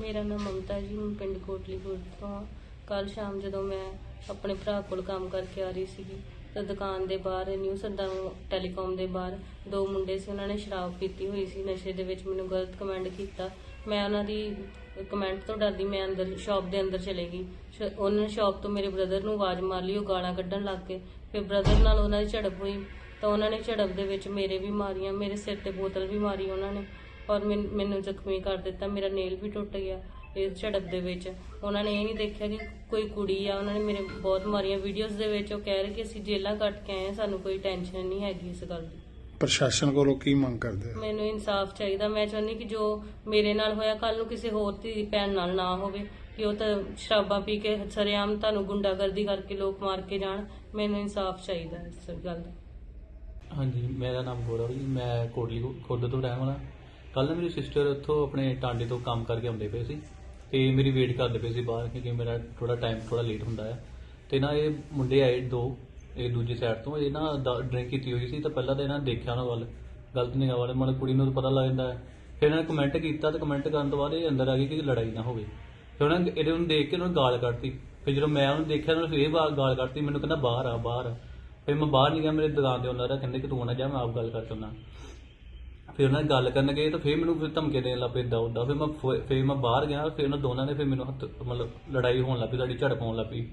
ਮੇਰਾ ਨਾਮ ਮਮਤਾ ਜੀ, ਮੈਂ ਪਿੰਡ ਕੋਟਲੀਪੁਰ ਤੋਂ ਹਾਂ। ਕੱਲ ਸ਼ਾਮ ਜਦੋਂ ਮੈਂ ਆਪਣੇ ਭਰਾ ਕੋਲ ਕੰਮ ਕਰਕੇ ਆ ਰਹੀ ਸੀਗੀ, ਤਾਂ ਦੁਕਾਨ ਦੇ ਬਾਹਰ, ਨਿਊ ਸਰਦਾਰ ਟੈਲੀਕਾਮ ਦੇ ਬਾਹਰ ਦੋ ਮੁੰਡੇ ਸੀ, ਉਹਨਾਂ ਨੇ ਸ਼ਰਾਬ ਪੀਤੀ ਹੋਈ ਸੀ ਨਸ਼ੇ ਦੇ ਵਿੱਚ, ਮੈਨੂੰ ਗਲਤ ਕਮੈਂਟ ਕੀਤਾ। ਮੈਂ ਉਹਨਾਂ ਦੀ ਕਮੈਂਟ ਤੋਂ ਡਰਦੀ, ਮੈਂ ਅੰਦਰ ਸ਼ਾਪ ਦੇ ਅੰਦਰ ਚਲੇ ਗਈ। ਸ਼- ਉਹਨਾਂ ਨੇ ਸ਼ਾਪ ਤੋਂ ਮੇਰੇ ਬ੍ਰਦਰ ਨੂੰ ਆਵਾਜ਼ ਮਾਰ ਲਈ, ਉਹ ਗਾਲਾਂ ਕੱਢਣ ਲੱਗ ਪਏ ਫਿਰ ਬ੍ਰਦਰ ਨਾਲ ਉਹਨਾਂ ਦੀ ਝੜਪ ਹੋਈ, ਤਾਂ ਉਹਨਾਂ ਨੇ ਝੜਪ ਦੇ ਵਿੱਚ ਮੇਰੇ ਵੀ ਮਾਰੀਆਂ, ਮੇਰੇ ਸਿਰ ਤੇ ਬੋਤਲ ਵੀ ਮਾਰੀ ਉਹਨਾਂ ਨੇ। ਔਰ ਮੈਨ- ਮੈਨੂੰ ਜ਼ਖਮੀ ਕਰ ਦਿੱਤਾ ਮੇਰਾ ਨੇਲ ਵੀ ਟੁੱਟ ਗਿਆ ਇਸ ਝੜਪ ਦੇ ਵਿੱਚ। ਉਹਨਾਂ ਨੇ ਇਹ ਨਹੀਂ ਦੇਖਿਆ ਕਿ ਕੋਈ ਕੁੜੀ ਆ ਉਹਨਾਂ ਨੇ ਮੇਰੇ ਬਹੁਤ ਮਾਰੀਆਂ ਵੀਡੀਓਜ਼ ਦੇ ਵਿੱਚ ਉਹ ਕਹਿ ਰਹੇ ਕਿ ਅਸੀਂ ਜੇਲਾਂ ਕੱਟ ਕੇ ਆਏ ਹਾਂ ਸਾਨੂੰ ਕੋਈ ਟੈਨਸ਼ਨ ਨਹੀਂ ਹੈਗੀ ਇਸ ਗੱਲ ਦੀ। ਪ੍ਰਸ਼ਾਸਨ ਕੋਲੋਂ ਕੀ ਮੰਗ ਕਰਦੇ ਹੋ ਮੈਨੂੰ ਇਨਸਾਫ ਚਾਹੀਦਾ। ਮੈਂ ਚਾਹੁੰਦੀ ਕਿ ਜੋ ਮੇਰੇ ਨਾਲ ਹੋਇਆ ਕੱਲ ਨੂੰ ਕਿਸੇ ਹੋਰ ਦੀ ਭੈਣ ਨਾਲ ਨਾ ਹੋਵੇ ਕਿ ਉਹ ਤਾਂ ਸ਼ਰਾਬਾਂ ਪੀ ਕੇ ਸਰੇਆਮ ਤੁਹਾਨੂੰ ਗੁੰਡਾਗਰਦੀ ਕਰਕੇ ਲੋਕ ਮਾਰ ਕੇ ਜਾਣ। ਮੈਨੂੰ ਇਨਸਾਫ ਚਾਹੀਦਾ ਇਸ ਗੱਲ ਦਾ। ਹਾਂਜੀ ਮੇਰਾ ਨਾਮ ਗੌਰਵ ਜੀ ਮੈਂ ਕੋਟਲੀ ਖੁਰਦ ਤੋਂ ਰਹਿਣ ਵਾਲਾ। ਕੱਲ ਮੇਰੀ ਸਿਸਟਰ ਉੱਥੋਂ ਆਪਣੇ ਟਾਂਡੇ ਤੋਂ ਕੰਮ ਕਰਕੇ ਆਉਂਦੇ ਪਏ ਸੀ ਤੇ ਮੇਰੀ ਵੇਟ ਕਰਦੇ ਪਏ ਸੀ ਬਾਹਰ ਕਿਉਂਕਿ ਮੇਰਾ ਥੋੜਾ ਟਾਈਮ ਥੋੜਾ ਲੇਟ ਹੁੰਦਾ ਆ ਤੇ ਨਾ ਇਹ ਮੁੰਡੇ ਆਏ ਦੋ, ਇਹ ਦੂਜੀ ਸਾਈਡ ਤੋਂ, ਇਹ ਨਾ ਡਰਿੰਕ ਕੀਤੀ ਹੋਈ ਸੀ ਤਾਂ ਪਹਿਲਾਂ ਤਾਂ ਇਹਨਾਂ ਨੇ ਦੇਖਿਆ ਉਹਨਾਂ ਵੱਲ, ਗਲਤ ਨਿਗਾਹ ਵਾਲੇ, ਮਤਲਬ ਕੁੜੀ ਨੂੰ ਪਤਾ ਲੱਗ ਜਾਂਦਾ ਹੈ। ਫਿਰ ਇਹਨਾਂ ਨੇ ਕਮੈਂਟ ਕੀਤਾ ਤੇ ਕਮੈਂਟ ਕਰਨ ਤੋਂ ਬਾਅਦ ਇਹ ਅੰਦਰ ਆ ਗਈ ਕਿ ਲੜਾਈ ਨਾ ਹੋਵੇ। ਫਿਰ ਉਹਨਾਂ ਨੇ ਇਹਦੇ ਨੂੰ ਦੇਖ ਕੇ ਉਹਨੂੰ ਗਾਲ ਕੱਢਤੀ। ਫਿਰ ਜਦੋਂ ਮੈਂ ਉਹਨੂੰ ਦੇਖਿਆ, ਉਹਨੇ ਇਹ ਬਾਹਰ ਗਾਲ ਕੱਢਤੀ, ਮੈਨੂੰ ਕਹਿੰਦਾ, ਬਾਹਰ ਆ ਬਾਹਰ ਆ। ਫਿਰ ਮੈਂ ਬਾਹਰ ਨਹੀਂ ਗਿਆ ਮੇਰੇ ਦੁਕਾਨ ਦੇ ਉਹਨਾਂ ਦਾ ਕਹਿੰਦੇ ਕਿ ਤੂੰ ਨਾ ਜਾ ਮੈਂ ਆਪ ਗੱਲ ਕਰ ਚਾਹੁੰਦਾ ਫਿਰ ਉਹਨਾਂ ਨੇ ਗੱਲ ਕਰਨ ਗਏ ਤਾਂ ਫਿਰ ਮੈਨੂੰ ਫਿਰ ਧਮਕੇ ਦੇਣ ਲੱਗ ਪਏ ਉੱਦਾਂ ਫਿਰ ਮੈਂ ਫ- ਫਿਰ ਮੈਂ ਬਾਹਰ ਗਿਆ ਫਿਰ ਉਹਨਾਂ ਦੋਨਾਂ ਨੇ ਫਿਰ ਮੈਨੂੰ ਹੱਥ ਮਤਲਬ ਲੜਾਈ ਹੋਣ ਲੱਗ ਪਈ ਸਾਡੀ ਝੜਪ ਹੋਣ ਲੱਗ ਪਈ।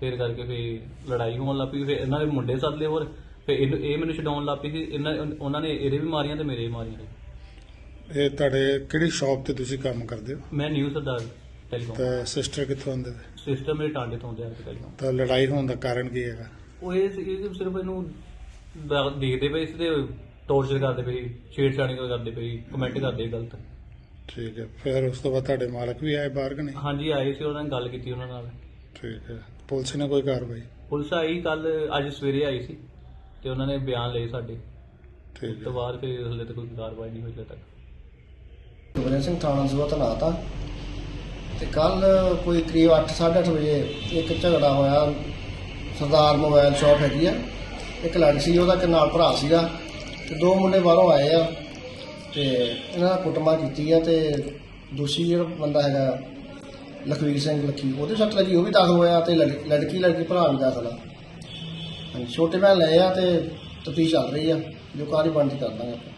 ਫਿਰ ਕਰਕੇ ਫਿਰ ਲੜਾਈ ਹੋਣ ਲੱਗ ਪਈ ਫਿਰ ਇਹਨਾਂ ਦੇ ਮੁੰਡੇ ਸੱਦ ਲਏ ਹੋਰ। ਫਿਰ ਇਹਨੂੰ- ਇਹ ਮੈਨੂੰ ਛਡਾਉਣ ਲੱਗ ਪਈ ਸੀ। ਇਹਨਾਂ ਉਹਨਾਂ ਨੇ ਇਹਦੇ ਵੀ ਮਾਰੀਆਂ ਤੇ ਮੇਰੇ ਵੀ ਮਾਰੀਆਂ ਇਹ ਤੁਹਾਡੇ ਕਿਹੜੀ ਸ਼ਾਪ ਤੇ ਤੁਸੀਂ ਕੰਮ ਕਰਦੇ ਹੋ? ਮੈਂ ਨਿਊ ਸਰਦਾਰ ਟੈਲੀਕਾਮ। ਤਾਂ ਸਿਸਟਰ ਕਿੱਥੋਂ ਆਉਂਦੇ ਨੇ? ਸਿਸਟਮ ਮੇਰੇ ਟਾਂਡੇ ਤੋਂ ਜਾ ਕੇ ਟੈਲੀਕਾਮ। ਤਾਂ ਲੜਾਈ ਹੋਣ ਦਾ ਕਾਰਨ ਕੀ ਹੈਗਾ? ਉਹ ਇਹ ਸੀ ਕਿ ਸਿਰਫ ਇਹਨੂੰ ਦੇਖਦੇ ਪਏ ਸੀ ਤੇ ਟੌਰਚਰ ਕਰਦੇ ਸੀ, ਛੇੜਛਾੜੀ ਕਰਦੇ ਸੀ, ਕਮੈਂਟ ਕਰਦੇ ਗਲਤ। ਠੀਕ ਹੈ ਫਿਰ ਉਸ ਤੋਂ ਬਾਅਦ ਤੁਹਾਡੇ ਮਾਲਕ ਵੀ ਆਏ ਬਾਹਰ ਕਿ ਨਹੀਂ? ਹਾਂਜੀ ਆਏ ਸੀ ਉਹਨਾਂ ਨੇ ਗੱਲ ਕੀਤੀ ਉਹਨਾਂ ਨਾਲ। ਠੀਕ ਹੈ ਪੁਲਿਸ ਨੇ ਕੋਈ ਕਾਰਵਾਈ? ਪੁਲਿਸ ਆਈ ਕੱਲ ਅੱਜ ਸਵੇਰੇ ਆਈ ਸੀ ਤੇ ਉਹਨਾਂ ਨੇ ਬਿਆਨ ਲਏ ਸਾਡੇ। ਉਸ ਠੀਕ ਤੋਂ ਹੈ। ਬਾਅਦ ਫਿਰ ਹਲੇ ਤੱਕ ਕੋਈ ਕਾਰਵਾਈ ਨਹੀਂ ਹੋਈ ਹਲੇ ਤੱਕ। ਗੁਰਵਿੰਦਰ ਸਿੰਘ ਥਾਣਾ ਜ਼ੋਤ ਲਾਤਾ ਤੇ ਕੱਲ ਕੋਈ ਕਰੀਬ 8:30 ਵਜੇ ਇੱਕ ਝਗੜਾ ਹੋਇਆ। ਸਰਦਾਰ ਮੋਬਾਈਲ ਸ਼ਾਪ ਹੈਗੀ ਆ। ਇੱਕ ਲੜਕੀ ਸੀ ਉਹਦਾ ਇੱਕ ਨਾਲ ਭਰਾ ਸੀਗਾ। ਤੇ ਦੋ ਮੁੰਡੇ ਬਾਹਰੋਂ ਆਏ ਆ ਤੇ ਇਹਨਾਂ ਦਾ ਕੁੱਟਮਾਰ ਕੀਤੀ ਆ ਤੇ ਦੋਸ਼ੀ ਜਿਹੜਾ ਬੰਦਾ ਹੈਗਾ ਲਖਵੀਰ ਸਿੰਘ ਲੱਖੀ ਉਹਦੇ ਸੱਟ ਲੱਗੀ, ਉਹ ਵੀ ਦਾਖਲ ਹੋਇਆ ਤੇ ਲੜ- ਲੜਕੀ ਲੜਕੀ ਭਰਾ ਵੀ ਦਾਖਲ ਆ। ਹਾਂਜੀ, ਛੋਟੇ ਭੈਣ ਲਏ ਆ ਤੇ ਤਫਤੀਸ਼ ਚੱਲ ਰਹੀ ਆ, ਜੋ ਕਾਰੀ ਬਣਦੀ ਕਰ ਦਾਂਗੇ ਆਪਾਂ।